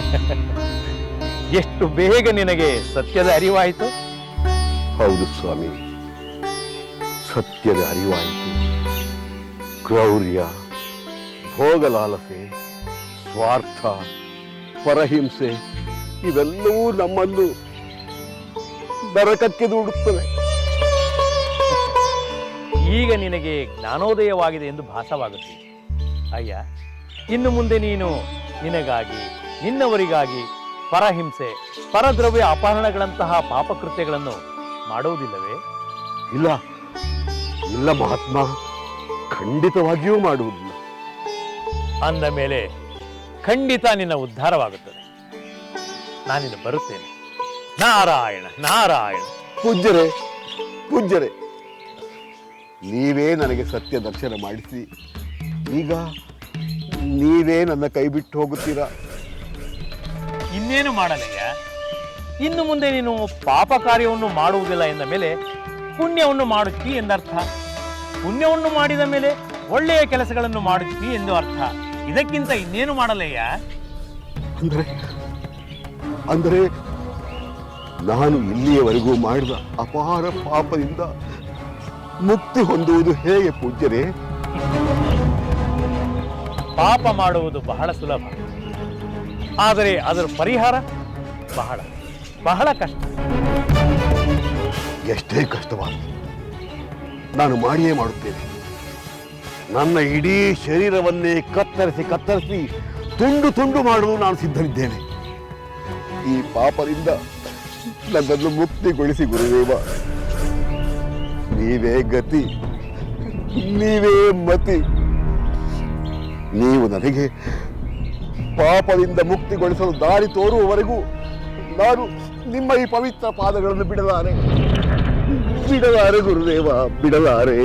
ಎಷ್ಟು ಬೇಗ ನಿನಗೆ ಸತ್ಯದ ಅರಿವಾಯಿತು? ಹೌದು ಸ್ವಾಮಿ. ಸತ್ಯದ ಅರಿವಾಯಿತು. ಕ್ರೌರ್ಯ ಭೋಗಲಾಲಸೆ ಸ್ವಾರ್ಥ ಪರಹಿಂಸೆ ಇವೆಲ್ಲವೂ ನಮ್ಮಲ್ಲೂ ದರಕಕ್ಕೆ ದೂಡುತ್ತವೆ ಈಗ ನಿನಗೆ ಜ್ಞಾನೋದಯವಾಗಿದೆ ಎಂದು ಭಾಸವಾಗುತ್ತೆ ಅಯ್ಯ ಇನ್ನು ಮುಂದೆ ನೀನು ನಿನಗಾಗಿ ನಿನ್ನವರಿಗಾಗಿ ಪರಹಿಂಸೆ ಪರದ್ರವ್ಯ ಅಪಹರಣಗಳಂತಹ ಪಾಪಕೃತ್ಯಗಳನ್ನು ಮಾಡುವುದಿಲ್ಲವೇ? ಇಲ್ಲ. ಇಲ್ಲ ಮಹಾತ್ಮ. ಖಂಡಿತವಾಗಿಯೂ ಮಾಡುವುದಿಲ್ಲ. ಅಂದ ಮೇಲೆ ಖಂಡಿತ ನಿನ್ನ ಉದ್ಧಾರವಾಗುತ್ತದೆ. ನಾನಿನ್ನು ಬರುತ್ತೇನೆ. ನಾರಾಯಣ ನಾರಾಯಣ. ಪೂಜ್ಯರೇ ಪೂಜ್ಯರೇ ನೀವೇ ನನಗೆ ಸತ್ಯ ದರ್ಶನ ಮಾಡಿಸಿ. ಈಗ ನೀವೇ ನನ್ನ ಕೈ ಬಿಟ್ಟು ಹೋಗುತ್ತೀರಾ? ಇನ್ನೇನು ಮಾಡಲಯ್ಯ? ಇನ್ನು ಮುಂದೆ ನೀನು ಪಾಪ ಕಾರ್ಯವನ್ನು ಮಾಡುವುದಿಲ್ಲ ಎಂದ ಮೇಲೆ ಪುಣ್ಯವನ್ನು ಮಾಡುತ್ತಿ ಎಂದರ್ಥ. ಪುಣ್ಯವನ್ನು ಮಾಡಿದ ಮೇಲೆ ಒಳ್ಳೆಯ ಕೆಲಸಗಳನ್ನು ಮಾಡುತ್ತಿ ಎಂದು ಅರ್ಥ. ಇದಕ್ಕಿಂತ ಇನ್ನೇನು ಮಾಡಲಯ್ಯ? ಅಂದ್ರೆ ಅಂದರೆ ನಾನು ಇಲ್ಲಿಯವರೆಗೂ ಮಾಡಿದ ಅಪಾರ ಪಾಪದಿಂದ ಮುಕ್ತಿ ಹೊಂದುವುದು ಹೇಗೆ ಪೂಜ್ಯರೇ? ಪಾಪ ಮಾಡುವುದು ಬಹಳ ಸುಲಭ. ಆದರೆ ಅದರ ಪರಿಹಾರ ಬಹಳ ಬಹಳ ಕಷ್ಟ. ಎಷ್ಟೇ ಕಷ್ಟವಾದ ನಾನು ಮಾಡಿಯೇ ಮಾಡುತ್ತೇನೆ. ನನ್ನ ಇಡೀ ಶರೀರವನ್ನೇ ಕತ್ತರಿಸಿ ಕತ್ತರಿಸಿ, ತುಂಡು ತುಂಡು ಮಾಡಲು ನಾನು ಸಿದ್ಧನಿದ್ದೇನೆ. ಈ ಪಾಪದಿಂದ ನನ್ನನ್ನು ಮುಕ್ತಿಗೊಳಿಸಿ ಗುರುದೇವ. ನೀವೇ ಗತಿ, ನೀವೇ ಮತಿ. ನೀವು ನನಗೆ ಪಾಪದಿಂದ ಮುಕ್ತಿಗೊಳಿಸಲು ದಾರಿ ತೋರುವವರೆಗೂ ನಾನು ನಿಮ್ಮ ಈ ಪವಿತ್ರ ಪಾದಗಳನ್ನು ಬಿಡಲಾರೆ. ಬಿಡಲಾರೆ ಗುರುದೇವ, ಬಿಡಲಾರೆ.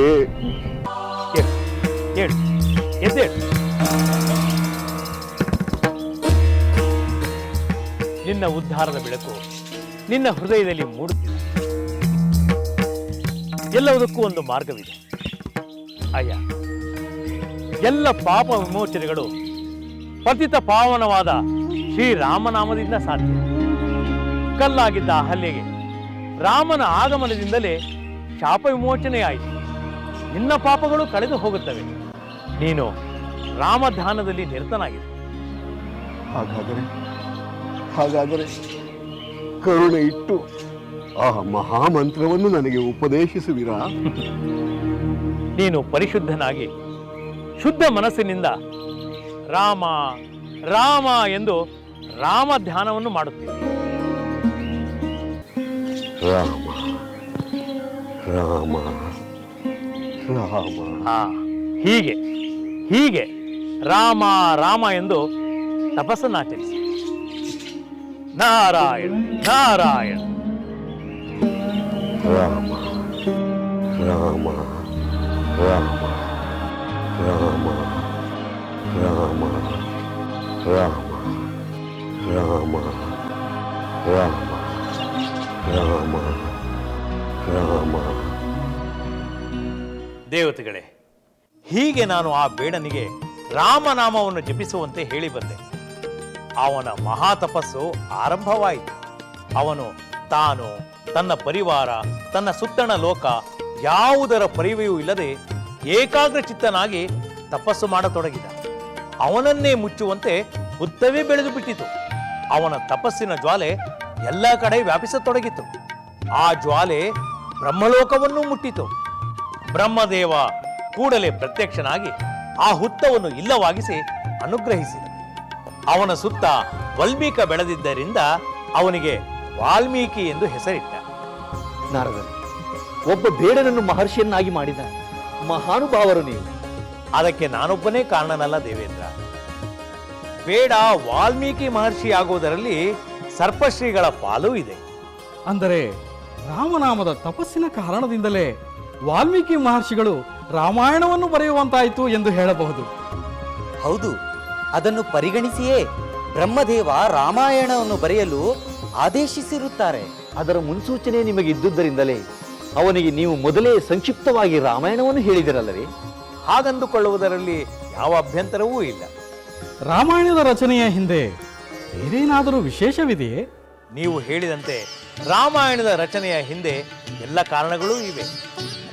ನಿನ್ನ ಉದ್ಧಾರದ ಬೆಳಕು ನಿನ್ನ ಹೃದಯದಲ್ಲಿ ಮೂಡುತ್ತಿದೆ. ಎಲ್ಲವುದಕ್ಕೂ ಒಂದು ಮಾರ್ಗವಿದೆ. ಅಯ್ಯ, ಎಲ್ಲ ಪಾಪ ವಿಮೋಚನೆಗಳು ಪತಿತ ಪಾವನವಾದ ಶ್ರೀರಾಮನಾಮದಿಂದ ಸಾಧ್ಯ. ಕಲ್ಲಾಗಿದ್ದ ಹಲ್ಲೆಗೆ ರಾಮನ ಆಗಮನದಿಂದಲೇ ಶಾಪ ವಿಮೋಚನೆಯಾಯಿತು. ನಿನ್ನ ಪಾಪಗಳು ಕಳೆದು ಹೋಗುತ್ತವೆ. ನೀನು ರಾಮಧ್ಯಾನದಲ್ಲಿ ನಿರತನಾಗಿದೆ ಹಾಗಾದರೆ ಹಾಗಾದರೆ ಕರುಣೆ ಇಟ್ಟು ಆ ಮಹಾಮಂತ್ರವನ್ನು ನನಗೆ ಉಪದೇಶಿಸುವಿರಾ? ನೀನು ಪರಿಶುದ್ಧನಾಗಿ ಶುದ್ಧ ಮನಸ್ಸಿನಿಂದ ರಾಮ ರಾಮ ಎಂದು ರಾಮ ಧ್ಯಾನವನ್ನು ಮಾಡುತ್ತೇವೆ. ರಾಮ ರಾಮ ರಾಮ. ಹಾ ಹೀಗೆ ಹೀಗೆ ರಾಮ ರಾಮ ಎಂದು ತಪಸ್ಸನ್ನಾಚರಿಸಿ ನಾರಾಯಣ ನಾರಾಯಣ. ರಾಮ ರಾಮ ರಾಮ ರಾಮ. ರಾಮ ರಾಮ ರಾಮ ರಾಮ ರಾಮ ರಾಮ. ದೇವತೆಗಳೇ, ಹೀಗೆ ನಾನು ಆ ಬೇಡನಿಗೆ ರಾಮನಾಮವನ್ನು ಜಪಿಸುವಂತೆ ಹೇಳಿ ಬಂದೆ. ಅವನ ಮಹಾತಪಸ್ಸು ಆರಂಭವಾಯಿತು. ಅವನು ತಾನು, ತನ್ನ ಪರಿವಾರ, ತನ್ನ ಸುತ್ತಣ ಲೋಕ, ಯಾವುದರ ಪರಿವೆಯೂ ಇಲ್ಲದೆ ಏಕಾಗ್ರಚಿತ್ತನಾಗಿ ತಪಸ್ಸು ಮಾಡತೊಡಗಿದ. ಅವನನ್ನೇ ಮುಚ್ಚುವಂತೆ ಹುತ್ತವೇ ಬೆಳೆದು ಬಿಟ್ಟಿತು. ಅವನ ತಪಸ್ಸಿನ ಜ್ವಾಲೆ ಎಲ್ಲ ಕಡೆ ವ್ಯಾಪಿಸತೊಡಗಿತು. ಆ ಜ್ವಾಲೆ ಬ್ರಹ್ಮಲೋಕವನ್ನು ಮುಟ್ಟಿತು. ಬ್ರಹ್ಮದೇವ ಕೂಡಲೇ ಪ್ರತ್ಯಕ್ಷನಾಗಿ ಆ ಹುತ್ತವನ್ನು ಇಲ್ಲವಾಗಿಸಿ ಅನುಗ್ರಹಿಸಿದ. ಅವನ ಸುತ್ತ ವಲ್ಮೀಕ ಬೆಳೆದಿದ್ದರಿಂದ ಅವನಿಗೆ ವಾಲ್ಮೀಕಿ ಎಂದು ಹೆಸರಿಟ್ಟ. ನಾರದ ಒಬ್ಬ ಬೇಡನನ್ನು ಮಹರ್ಷಿಯನ್ನಾಗಿ ಮಾಡಿದ ಮಹಾನುಭಾವರು ನೀವು. ಅದಕ್ಕೆ ನಾನೊಬ್ಬನೇ ಕಾರಣನಲ್ಲ ದೇವೇಂದ್ರ. ಬೇಡ ವಾಲ್ಮೀಕಿ ಮಹರ್ಷಿ ಆಗುವುದರಲ್ಲಿ ಸರ್ಪಶ್ರೀಗಳ ಪಾಲು ಇದೆ. ಅಂದರೆ ರಾಮನಾಮದ ತಪಸ್ಸಿನ ಕಾರಣದಿಂದಲೇ ವಾಲ್ಮೀಕಿ ಮಹರ್ಷಿಗಳು ರಾಮಾಯಣವನ್ನು ಬರೆಯುವಂತಾಯಿತು ಎಂದು ಹೇಳಬಹುದು. ಹೌದು ಅದನ್ನು ಪರಿಗಣಿಸಿಯೇ ಬ್ರಹ್ಮದೇವ ರಾಮಾಯಣವನ್ನು ಬರೆಯಲು ಆದೇಶಿಸಿರುತ್ತಾರೆ. ಅದರ ಮುನ್ಸೂಚನೆ ನಿಮಗೆ ಇದ್ದುದರಿಂದಲೇ ಅವನಿಗೆ ನೀವು ಮೊದಲೇ ಸಂಕ್ಷಿಪ್ತವಾಗಿ ರಾಮಾಯಣವನ್ನು ಹೇಳಿದಿರಲ್ಲವೇ? ಹಾಗಂದುಕೊಳ್ಳುವುದರಲ್ಲಿ ಯಾವ ಅಭ್ಯಂತರವೂ ಇಲ್ಲ. ರಾಮಾಯಣದ ರಚನೆಯ ಹಿಂದೆ ಬೇರೇನಾದರೂ ವಿಶೇಷವಿದೆಯೇ? ನೀವು ಹೇಳಿದಂತೆ ರಾಮಾಯಣದ ರಚನೆಯ ಹಿಂದೆ ಎಲ್ಲ ಕಾರಣಗಳೂ ಇವೆ.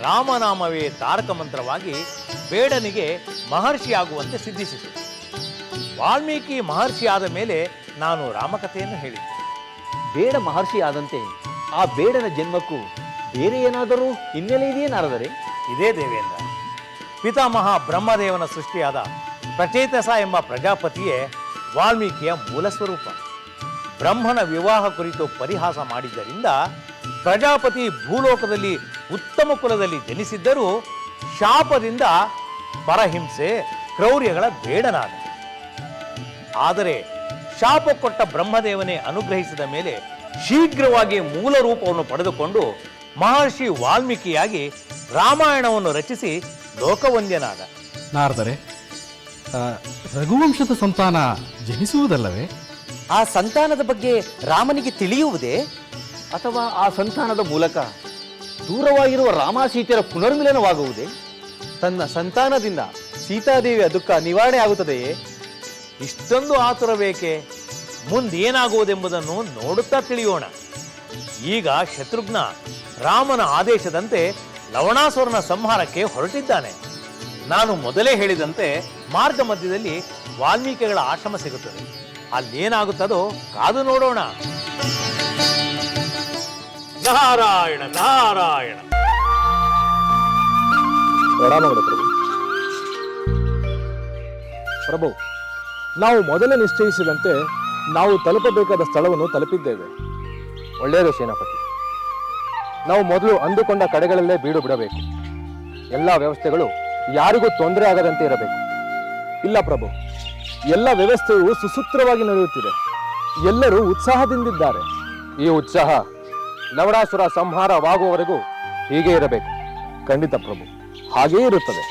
ರಾಮನಾಮವೇ ತಾರಕ ಮಂತ್ರವಾಗಿ ಬೇಡನಿಗೆ ಮಹರ್ಷಿಯಾಗುವಂತೆ ಸಿದ್ಧಿಸಿತು. ವಾಲ್ಮೀಕಿ ಮಹರ್ಷಿಯಾದ ಆದ ಮೇಲೆ ನಾನು ರಾಮಕಥೆಯನ್ನು ಹೇಳಿದ್ದೆ. ಬೇಡ ಮಹರ್ಷಿಯಾದಂತೆ ಆ ಬೇಡನ ಜನ್ಮಕ್ಕೂ ಬೇರೆ ಏನಾದರೂ ಹಿನ್ನೆಲೆ ಇದೆಯೇ ನಾರದರೆ? ಇದೇ ದೇವೇಂದ್ರ. ಪಿತಾಮಹ ಬ್ರಹ್ಮದೇವನ ಸೃಷ್ಟಿಯಾದ ಪ್ರಚೇತಸ ಎಂಬ ಪ್ರಜಾಪತಿಯೇ ವಾಲ್ಮೀಕಿಯ ಮೂಲ ಸ್ವರೂಪ. ಬ್ರಹ್ಮನ ವಿವಾಹ ಕುರಿತು ಪರಿಹಾಸ ಮಾಡಿದ್ದರಿಂದ ಪ್ರಜಾಪತಿ ಭೂಲೋಕದಲ್ಲಿ ಉತ್ತಮ ಕುಲದಲ್ಲಿ ಜನಿಸಿದ್ದರೂ ಶಾಪದಿಂದ ಪರಹಿಂಸೆ, ಕ್ರೌರ್ಯಗಳ ಬೇಡನಾದ. ಆದರೆ ಶಾಪ ಕೊಟ್ಟ ಬ್ರಹ್ಮದೇವನೇ ಅನುಗ್ರಹಿಸಿದ ಮೇಲೆ ಶೀಘ್ರವಾಗಿ ಮೂಲ ರೂಪವನ್ನು ಪಡೆದುಕೊಂಡು ಮಹರ್ಷಿ ವಾಲ್ಮೀಕಿಯಾಗಿ ರಾಮಾಯಣವನ್ನು ರಚಿಸಿ ಲೋಕವಂದ್ಯನಾದ ನಾರದರೆ ರಘುವಂಶದ ಸಂತಾನ ಜನಿಸುವುದಲ್ಲವೇ? ಆ ಸಂತಾನದ ಬಗ್ಗೆ ರಾಮನಿಗೆ ತಿಳಿಯುವುದೇ? ಅಥವಾ ಆ ಸಂತಾನದ ಮೂಲಕ ದೂರವಾಗಿರುವ ರಾಮ ಸೀತೆಯರ ಪುನರ್ಮಿಲನವಾಗುವುದೇ? ತನ್ನ ಸಂತಾನದಿಂದ ಸೀತಾದೇವಿಯ ದುಃಖ ನಿವಾರಣೆ ಆಗುತ್ತದೆಯೇ? ಇಷ್ಟೊಂದು ಆತುರ ಬೇಕೆ ಮುಂದೇನಾಗುವುದೆಂಬುದನ್ನು ನೋಡುತ್ತಾ ತಿಳಿಯೋಣ. ಈಗ ಶತ್ರುಘ್ನ ರಾಮನ ಆದೇಶದಂತೆ ಲವಣಾಸುರನ ಸಂಹಾರಕ್ಕೆ ಹೊರಟಿದ್ದಾನೆ. ನಾನು ಮೊದಲೇ ಹೇಳಿದಂತೆ ಮಾರ್ಗ ಮಧ್ಯದಲ್ಲಿ ವಾಲ್ಮೀಕಿಗಳ ಆಶ್ರಮ ಸಿಗುತ್ತದೆ. ಅಲ್ಲೇನಾಗುತ್ತದೋ ಕಾದು ನೋಡೋಣ. ನಾರಾಯಣ ನಾರಾಯಣ. ಪ್ರಭು. ಪ್ರಭು ನಾವು ಮೊದಲೇ ನಿಶ್ಚಯಿಸಿದಂತೆ ನಾವು ತಲುಪಬೇಕಾದ ಸ್ಥಳವನ್ನು ತಲುಪಿದ್ದೇವೆ. ಒಳ್ಳೆಯದು ಸೇನಾಪತಿ. ನಾವು ಮೊದಲು ಅಂದುಕೊಂಡ ಕಡೆಗಳಲ್ಲೇ ಬೀಡು ಬಿಡಬೇಕು. ಎಲ್ಲ ವ್ಯವಸ್ಥೆಗಳು ಯಾರಿಗೂ ತೊಂದರೆ ಆಗದಂತೆ ಇರಬೇಕು. ಇಲ್ಲ ಪ್ರಭು, ಎಲ್ಲ ವ್ಯವಸ್ಥೆಯು ಸುಸೂತ್ರವಾಗಿ ನಡೆಯುತ್ತಿದೆ. ಎಲ್ಲರೂ ಉತ್ಸಾಹದಿಂದಿದ್ದಾರೆ. ಈ ಉತ್ಸಾಹ ನವರಾಸುರ ಸಂಹಾರವಾಗುವವರೆಗೂ ಹೀಗೆ ಇರಬೇಕು. ಖಂಡಿತ ಪ್ರಭು, ಹಾಗೇ ಇರುತ್ತದೆ.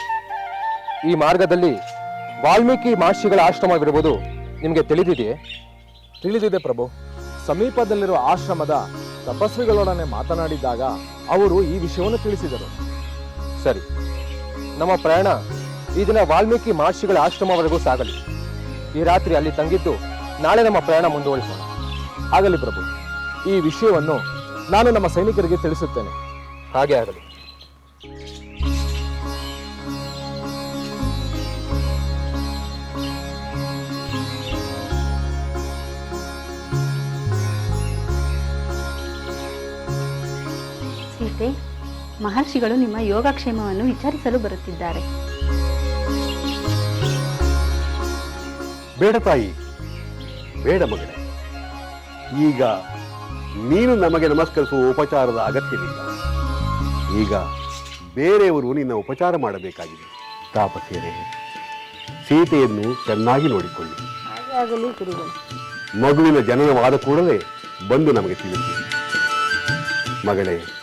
ಈ ಮಾರ್ಗದಲ್ಲಿ ವಾಲ್ಮೀಕಿ ಮಹರ್ಷಿಗಳ ಆಶ್ರಮವಿರುವುದು ನಿಮಗೆ ತಿಳಿದಿದೆಯೇ? ತಿಳಿದಿದೆ ಪ್ರಭು. ಸಮೀಪದಲ್ಲಿರುವ ಆಶ್ರಮದ ತಪಸ್ವಿಗಳೊಡನೆ ಮಾತನಾಡಿದಾಗ ಅವರು ಈ ವಿಷಯವನ್ನು ತಿಳಿಸಿದರು. ಸರಿ. ನಮ್ಮ ಪ್ರಯಾಣ ಈ ದಿನ ವಾಲ್ಮೀಕಿ ಮಹರ್ಷಿಗಳ ಆಶ್ರಮವರೆಗೂ ಸಾಗಲಿ. ಈ ರಾತ್ರಿ ಅಲ್ಲಿ ತಂಗಿದ್ದು ನಾಳೆ ನಮ್ಮ ಪ್ರಯಾಣ ಮುಂದುವರಿಸೋಣ. ಆಗಲಿ ಪ್ರಭು, ಈ ವಿಷಯವನ್ನು ನಾನು ನಮ್ಮ ಸೈನಿಕರಿಗೆ ತಿಳಿಸುತ್ತೇನೆ. ಹಾಗೆ ಆಗಲಿ. ಮಹರ್ಷಿಗಳು ನಿಮ್ಮ ಯೋಗಕ್ಷೇಮವನ್ನು ವಿಚಾರಿಸಲು ಬರುತ್ತಿದ್ದಾರೆ. ಬೇಡ ತಾಯಿ ಬೇಡ ಮಗಳೇ. ಈಗ ನೀನು ನಮಗೆ ನಮಸ್ಕರಿಸುವ ಉಪಚಾರದ ಅಗತ್ಯವಿಲ್ಲ. ಈಗ ಬೇರೆಯವರು ನಿನ್ನ ಉಪಚಾರ ಮಾಡಬೇಕಾಗಿದೆ. ತಾಪಸೇನೆ ಸೀತೆಯನ್ನು ಚೆನ್ನಾಗಿ ನೋಡಿಕೊಳ್ಳಿ. ಮಗುವಿನ ಜನನವಾದ ಕೂಡಲೇ ಬಂದು ನಮಗೆ ತಿಳಿಸಿ. ಮಗಳೇ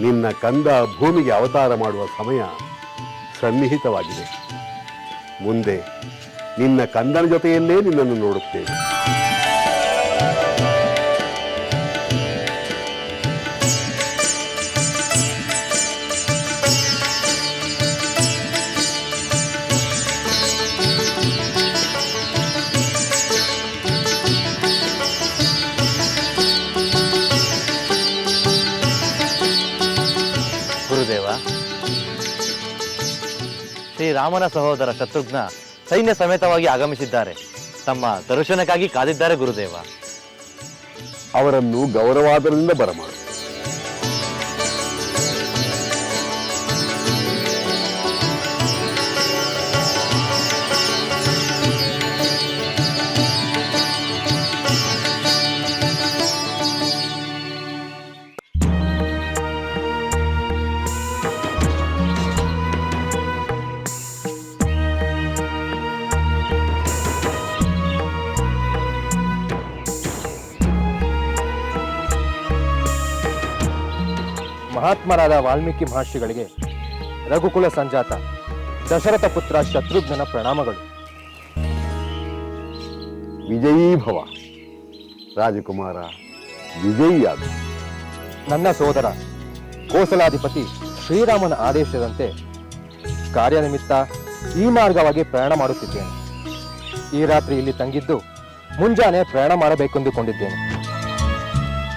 ನಿನ್ನ ಕಂದ ಭೂಮಿಗೆ ಅವತಾರ ಮಾಡುವ ಸಮಯ ಸನ್ನಿಹಿತವಾಗಿದೆ. ಮುಂದೆ ನಿನ್ನ ಕಂದನ ಜೊತೆಯಲ್ಲೇ ನಿನ್ನನ್ನು ನೋಡುತ್ತೇವೆ. ಶ್ರೀರಾಮನ ಸಹೋದರ ಶತ್ರುಘ್ನ ಸೈನ್ಯ ಸಮೇತವಾಗಿ ಆಗಮಿಸಿದ್ದಾರೆ. ತಮ್ಮ ದರ್ಶನಕ್ಕಾಗಿ ಕಾದಿದ್ದಾರೆ ಗುರುದೇವ. ಅವರನ್ನು ಗೌರವಾದರದಿಂದ ಬರಮಾಡು. ಮಹಾತ್ಮರಾದ ವಾಲ್ಮೀಕಿ ಮಹರ್ಷಿಗಳಿಗೆ ರಘುಕುಲ ಸಂಜಾತ ದಶರಥ ಪುತ್ರ ಶತ್ರುಘ್ನನ ಪ್ರಣಾಮಗಳು. ವಿಜಯೀ ಭವ. ರಾಜಕುಮಾರ ವಿಜಯಿಯಾದ ನನ್ನ ಸೋದರ ಕೋಸಲಾಧಿಪತಿ ಶ್ರೀರಾಮನ ಆದೇಶದಂತೆ ಕಾರ್ಯನಿಮಿತ್ತ ಈ ಮಾರ್ಗವಾಗಿ ಪ್ರಯಾಣ ಮಾಡುತ್ತಿದ್ದೇನೆ. ಈ ರಾತ್ರಿ ಇಲ್ಲಿ ತಂಗಿದ್ದು ಮುಂಜಾನೆ ಪ್ರಯಾಣ ಮಾಡಬೇಕೆಂದುಕೊಂಡಿದ್ದೇನೆ.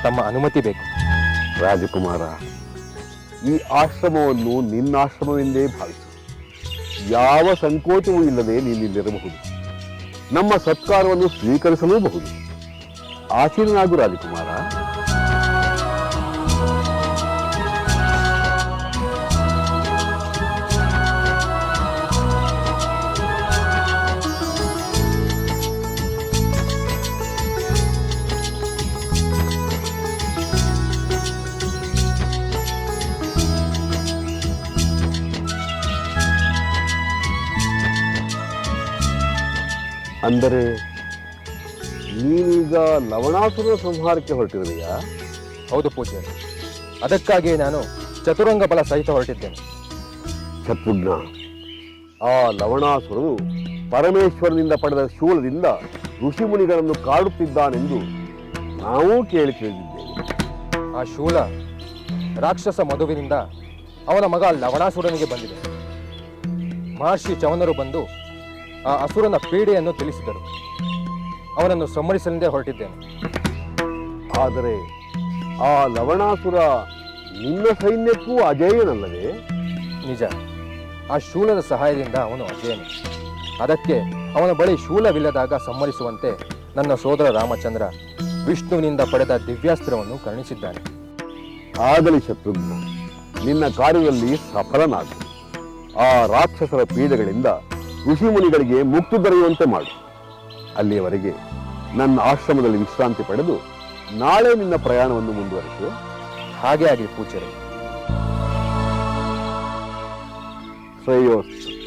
ತಮ್ಮ ಅನುಮತಿ ಬೇಕು. ರಾಜಕುಮಾರ ಈ ಆಶ್ರಮವನ್ನು ನಿನ್ನಾಶ್ರಮವೆಂದೇ ಭಾವಿಸು. ಯಾವ ಸಂಕೋಚವೂ ಇಲ್ಲದೆ ನೀನಿಲ್ಲಿರಬಹುದು ನಮ್ಮ ಸತ್ಕಾರವನ್ನು ಸ್ವೀಕರಿಸಲೂಬಹುದು ಆಸೀನನಾಗು ರಾಜಕುಮಾರ. ಅಂದರೆ ನೀನೀಗ ಲವಣಾಸುರ ಸಂಹಾರಕ್ಕೆ ಹೊರಟಿರುವೆಯಾ? ಹೌದು ಪೂಜ್ಯ. ಅದಕ್ಕಾಗಿ ನಾನು ಚತುರಂಗ ಬಲ ಸಹಿತ ಹೊರಟಿದ್ದೇನೆ. ಶತ್ರುಘ್ನ ಆ ಲವಣಾಸುರನು ಪರಮೇಶ್ವರನಿಂದ ಪಡೆದ ಶೂಲದಿಂದ ಋಷಿಮುನಿಗಳನ್ನು ಕಾಡುತ್ತಿದ್ದಾನೆಂದು ನಾವು ಕೇಳಿ ತಿಳಿದಿದ್ದೇವೆ. ಆ ಶೂಲ ರಾಕ್ಷಸ ಮಧುವಿನಿಂದ ಅವನ ಮಗ ಲವಣಾಸುರನಿಗೆ ಬಂದಿದೆ. ಮಹರ್ಷಿ ಚವನರು ಬಂದು ಆ ಅಸುರನ ಪೀಡೆಯನ್ನು ತಿಳಿಸಿದರು. ಅವನನ್ನು ಸಂಹರಿಸಲೆಂದೇ ಹೊರಟಿದ್ದೇನೆ. ಆದರೆ ಆ ಲವಣಾಸುರ ನಿನ್ನ ಸೈನ್ಯಕ್ಕೂ ಅಜೇಯನಲ್ಲವೇ? ನಿಜ. ಆ ಶೂಲದ ಸಹಾಯದಿಂದ ಅವನು ಅಜೇಯನು. ಅದಕ್ಕೆ ಅವನ ಬಳಿ ಶೂಲವಿಲ್ಲದಾಗ ಸಂಹರಿಸುವಂತೆ ನನ್ನ ಸೋದರ ರಾಮಚಂದ್ರ ವಿಷ್ಣುವಿನಿಂದ ಪಡೆದ ದಿವ್ಯಾಸ್ತ್ರವನ್ನು ಕರುಣಿಸಿದ್ದಾನೆ. ಆಗಲಿ ಶತ್ರುಘ್ನ ನಿನ್ನ ಕಾರ್ಯದಲ್ಲಿ ಸಫಲನಾಗು. ಆ ರಾಕ್ಷಸರ ಪೀಡೆಗಳಿಂದ ಋಷಿಮುನಿಗಳಿಗೆ ಮುಕ್ತಿ ದೊರೆಯುವಂತೆ ಮಾಡು. ಅಲ್ಲಿಯವರೆಗೆ ನನ್ನ ಆಶ್ರಮದಲ್ಲಿ ವಿಶ್ರಾಂತಿ ಪಡೆದು ನಾಳೆ ನಿನ್ನ ಪ್ರಯಾಣವನ್ನು ಮುಂದುವರಿಸು. ಹಾಗೆ ಆಗಲಿ ಪೂಜ್ಯರೇ. ಶ್ರೇಯೋಸ್ತು.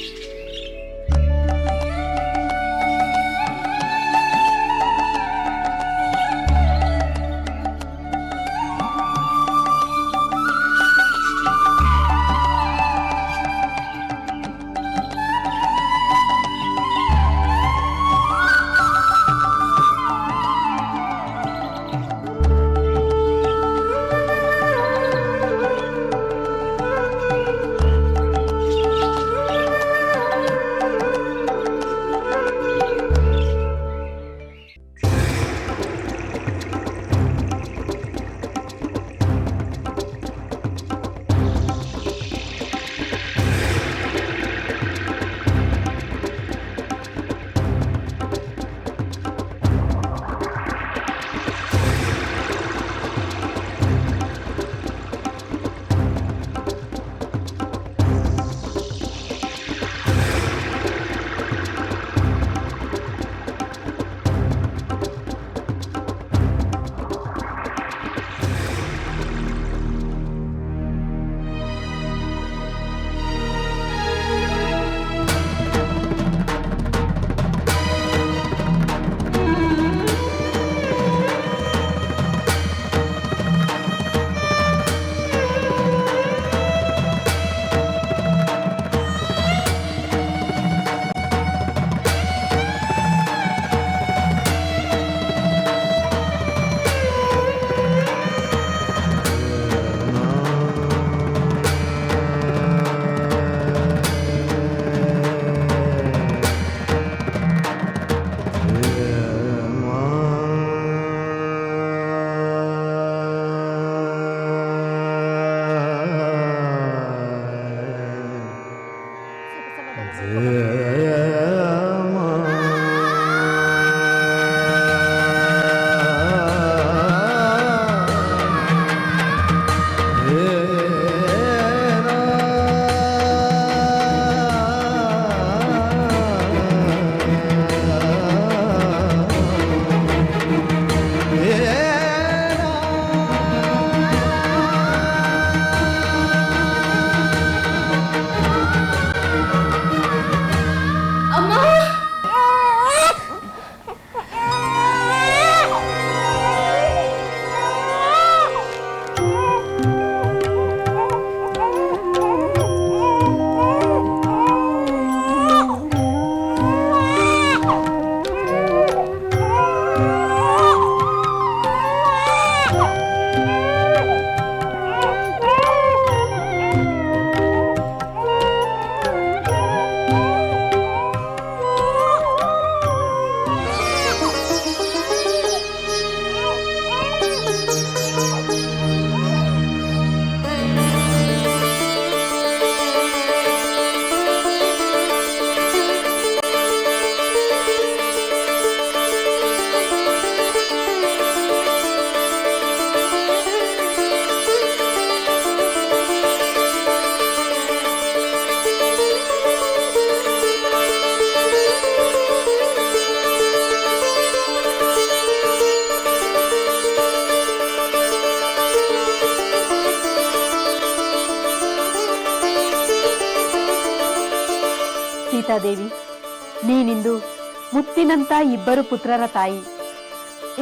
ಮುತ್ತಿನಂತ ಇಬ್ಬರು ಪುತ್ರರ ತಾಯಿ.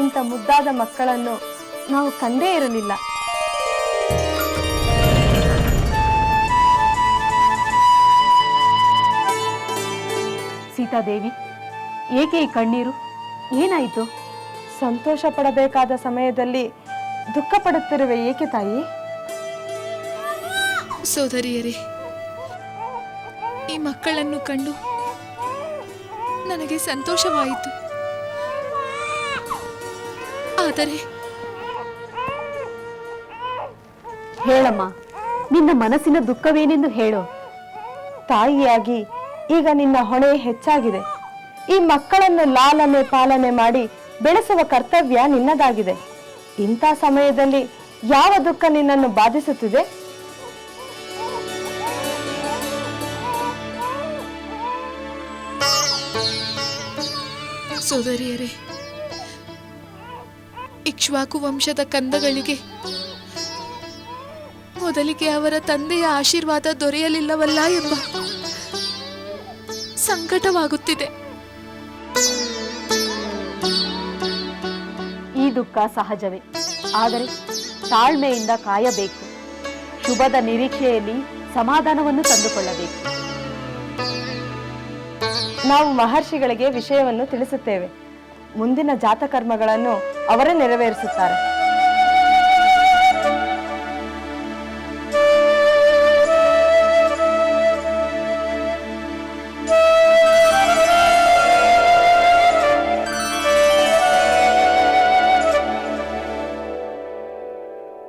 ಇಂಥ ಮುದ್ದಾದ ಮಕ್ಕಳನ್ನು ನಾವು ಕಂಡೇ ಇರಲಿಲ್ಲ. ಸೀತಾದೇವಿ ಏಕೆ ಈ ಕಣ್ಣೀರು? ಏನಾಯಿತು? ಸಂತೋಷ ಪಡಬೇಕಾದ ಸಮಯದಲ್ಲಿ ದುಃಖ ಪಡುತ್ತಿರುವೆ ಏಕೆ ತಾಯಿ? ಸೋದರಿಯರೇ ಈ ಮಕ್ಕಳನ್ನು ಕಂಡು ನನಗೆ ಸಂತೋಷವಾಯಿತು. ಆದರೆ ಹೇಳಮ್ಮ, ನಿನ್ನ ಮನಸ್ಸಿನ ದುಃಖವೇನೆಂದು ಹೇಳು. ತಾಯಿಯಾಗಿ ಈಗ ನಿನ್ನ ಹೊಣೆ ಹೆಚ್ಚಾಗಿದೆ. ಈ ಮಕ್ಕಳನ್ನು ಲಾಲನೆ ಪಾಲನೆ ಮಾಡಿ ಬೆಳೆಸುವ ಕರ್ತವ್ಯ ನಿನ್ನದಾಗಿದೆ. ಇಂಥ ಸಮಯದಲ್ಲಿ ಯಾವ ದುಃಖ ನಿನ್ನನ್ನು ಬಾಧಿಸುತ್ತಿದೆ? ಸೋದರಿಯರೇ, ಇಕ್ಷ್ವಾಕು ವಂಶದ ಕಂದಗಳಿಗೆ ಮೊದಲಿಗೆ ಅವರ ತಂದೆಯ ಆಶೀರ್ವಾದ ದೊರೆಯಲಿಲ್ಲವಲ್ಲ ಎಂಬ ಸಂಕಟವಾಗುತ್ತಿದೆ. ಈ ದುಃಖ ಸಹಜವೇ, ಆದರೆ ತಾಳ್ಮೆಯಿಂದ ಕಾಯಬೇಕು. ಶುಭದ ನಿರೀಕ್ಷೆಯಲ್ಲಿ ಸಮಾಧಾನವನ್ನು ತಂದುಕೊಳ್ಳಬೇಕು. ನಾವು ಮಹರ್ಷಿಗಳಿಗೆ ವಿಷಯವನ್ನು ತಿಳಿಸುತ್ತೇವೆ. ಮುಂದಿನ ಜಾತಕರ್ಮಗಳನ್ನು ಅವರೇ ನೆರವೇರಿಸುತ್ತಾರೆ.